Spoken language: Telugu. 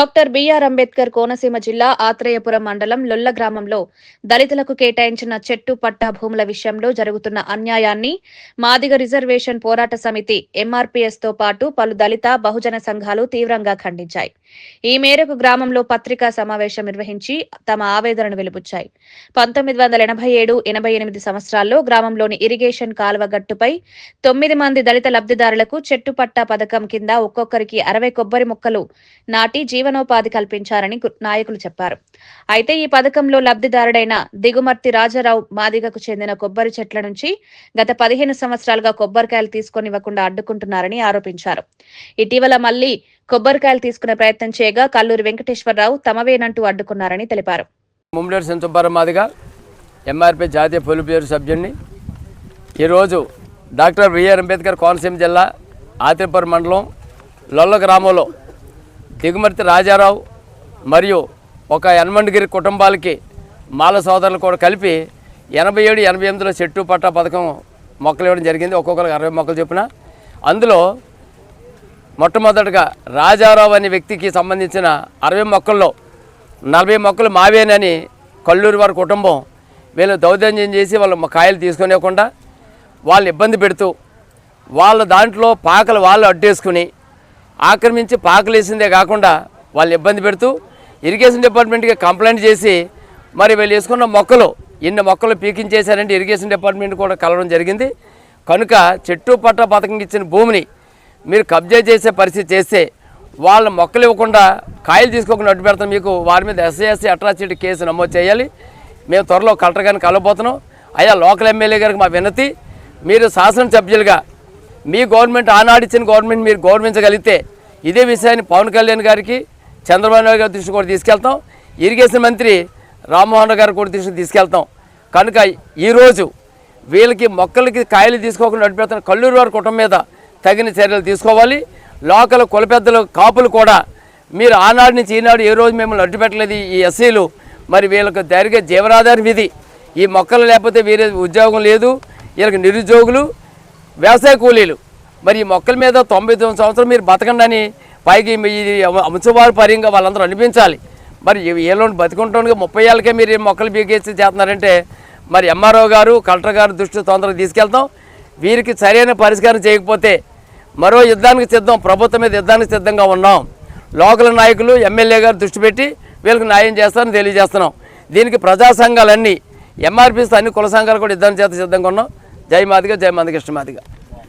డాక్టర్ బిఆర్ అంబేద్కర్ కోనసీమ జిల్లా ఆత్రేయపురం మండలం లొల్ల గ్రామంలో దళితులకు కేటాయించిన చెట్టు పట్టా భూముల విషయంలో జరుగుతున్న అన్యాయాన్ని మాదిగ రిజర్వేషన్ పోరాట సమితి ఎంఆర్పీఎస్తో పాటు పలు దళిత బహుజన సంఘాలు తీవ్రంగా ఖండించాయి. ఈ మేరకు గ్రామంలో పత్రికా సమావేశం నిర్వహించి తమ ఆవేదనను వెలుబుచ్చాయి. పంతొమ్మిది వందల ఎనభై ఏడు ఎనభై ఎనిమిది సంవత్సరాల్లో గ్రామంలోని ఇరిగేషన్ కాలువ గట్టుపై తొమ్మిది మంది దళిత లబ్ధిదారులకు చెట్టు పట్టా పథకం కింద ఒక్కొక్కరికి అరవై కొబ్బరి మొక్కలు నాటి జీవనోపాధి కల్పించారని నాయకులు చెప్పారు. అయితే ఈ పథకంలో లబ్ధిదారుడైన దిగుమర్తి రాజారావు మాదిగకు చెందిన కొబ్బరి చెట్ల నుంచి గత పదిహేను సంవత్సరాలుగా కొబ్బరికాయలు తీసుకొనివ్వకుండా అడ్డుకుంటున్నారని ఆరోపించారు. ఇటీవల మళ్ళీ కొబ్బరికాయలు తీసుకునే ప్రయత్నం చేయగా కల్లూరి వెంకటేశ్వరరావు తమవేనంటూ అడ్డుకున్నారని తెలిపారు. ముమ్మలేరు సంచుబ్బారం మాదిగా ఎంఆర్పీ జాతీయ పొలి పేరు సభ్యుడిని ఈరోజు డాక్టర్ బిఆర్ అంబేద్కర్ కోనసీమ జిల్లా ఆతిపురం మండలం లొల్ల గ్రామంలో దిగుమర్తి రాజారావు మరియు ఒక యనమండగిరి కుటుంబాలకి మాల సోదరులు కూడా కలిపి ఎనభై ఏడు ఎనభై ఎనిమిదిలో చెట్టు పట్టా పథకం మొక్కలు ఇవ్వడం జరిగింది. ఒక్కొక్కరికి అరవై మొక్కలు చొప్పున. అందులో మొట్టమొదటిగా రాజారావు అనే వ్యక్తికి సంబంధించిన అరవై మొక్కల్లో నలభై మొక్కలు మావేనని కల్లూరి వారి కుటుంబం వీళ్ళు దౌర్జన్యం చేసి వాళ్ళు కాయలు తీసుకునేకుండా వాళ్ళు ఇబ్బంది పెడుతూ వాళ్ళ దాంట్లో పాకలు వాళ్ళు అడ్డేసుకుని ఆక్రమించి పాకలేసిందే కాకుండా వాళ్ళు ఇబ్బంది పెడుతూ ఇరిగేషన్ డిపార్ట్మెంట్కి కంప్లైంట్ చేసి మరి వీళ్ళు వేసుకున్న మొక్కలు ఎన్ని మొక్కలు పీకించేశారంటే ఇరిగేషన్ డిపార్ట్మెంట్ కూడా కలవడం జరిగింది. కనుక చెట్టు పట్ట పథకం ఇచ్చిన భూమిని మీరు కబ్జా చేసే పరిస్థితి చేస్తే వాళ్ళ మొక్కలు ఇవ్వకుండా కాయలు తీసుకోకుండా అడ్డు పెడతాం. మీకు వారి మీద ఎస్ఐఎస్సీ అట్రాసిటీ కేసు నమోదు చేయాలి. మేము త్వరలో కలెక్టర్ గారిని కలవబోతున్నాం. అయ్యా లోకల్ ఎమ్మెల్యే గారికి మా వినతి. మీరు శాసనసభ్యులుగా మీ గవర్నమెంట్ ఆనాడిచ్చిన గవర్నమెంట్ మీరు గౌరవించగలిగితే ఇదే విషయాన్ని పవన్ కళ్యాణ్ గారికి చంద్రబాబు నాయుడు గారి దృష్టి కూడా తీసుకెళ్తాం. ఇరిగేషన్ మంత్రి రామ్మోహన్ గారు కూడా దృష్టికి తీసుకెళ్తాం. కనుక ఈరోజు వీళ్ళకి మొక్కలకి కాయలు తీసుకోకుండా నడిపేస్తున్న కల్లూరు వారి కుటుంబం మీద తగిన చర్యలు తీసుకోవాలి. లోకల్ కులపెద్దలు కాపులు కూడా మీరు ఆనాడు నుంచి ఈనాడు ఏ రోజు మిమ్మల్ని అడ్డుపెట్టలేదు ఈ ఎస్సీలు. మరి వీళ్ళకి జరిగే జీవనాధారం ఇది ఈ మొక్కలు లేకపోతే వీరే ఉద్యోగం లేదు. వీళ్ళకి నిరుద్యోగులు వ్యవసాయ కూలీలు. మరి ఈ మొక్కల మీద తొంభై తొమ్మిది సంవత్సరం మీరు బతకండి అని పైకి ఇది అంశవారి పర్యంగా వాళ్ళందరూ అనిపించాలి. మరి ఏలో బతికుంటానికి ముప్పై ఏళ్ళకే మీరు మొక్కలు బీకేసి చేస్తున్నారంటే మరి ఎంఆర్ఓ గారు కలెక్టర్ గారు దృష్టి తొందరగా తీసుకెళ్తాం. వీరికి సరైన పరిష్కారం చేయకపోతే మరో యుద్ధానికి సిద్ధం ప్రభుత్వం మీద యుద్ధానికి సిద్ధంగా ఉన్నాం. లోకల్ నాయకులు ఎమ్మెల్యే గారు దృష్టి పెట్టి వీళ్ళకి న్యాయం చేస్తారని తెలియజేస్తున్నాం. దీనికి ప్రజా సంఘాలన్నీ ఎంఆర్పీస్ అన్ని కుల సంఘాలు కూడా యుద్ధానికి చేత సిద్ధంగా ఉన్నాం. జై మాదిగా జై మందకృష్ణ మాదిగా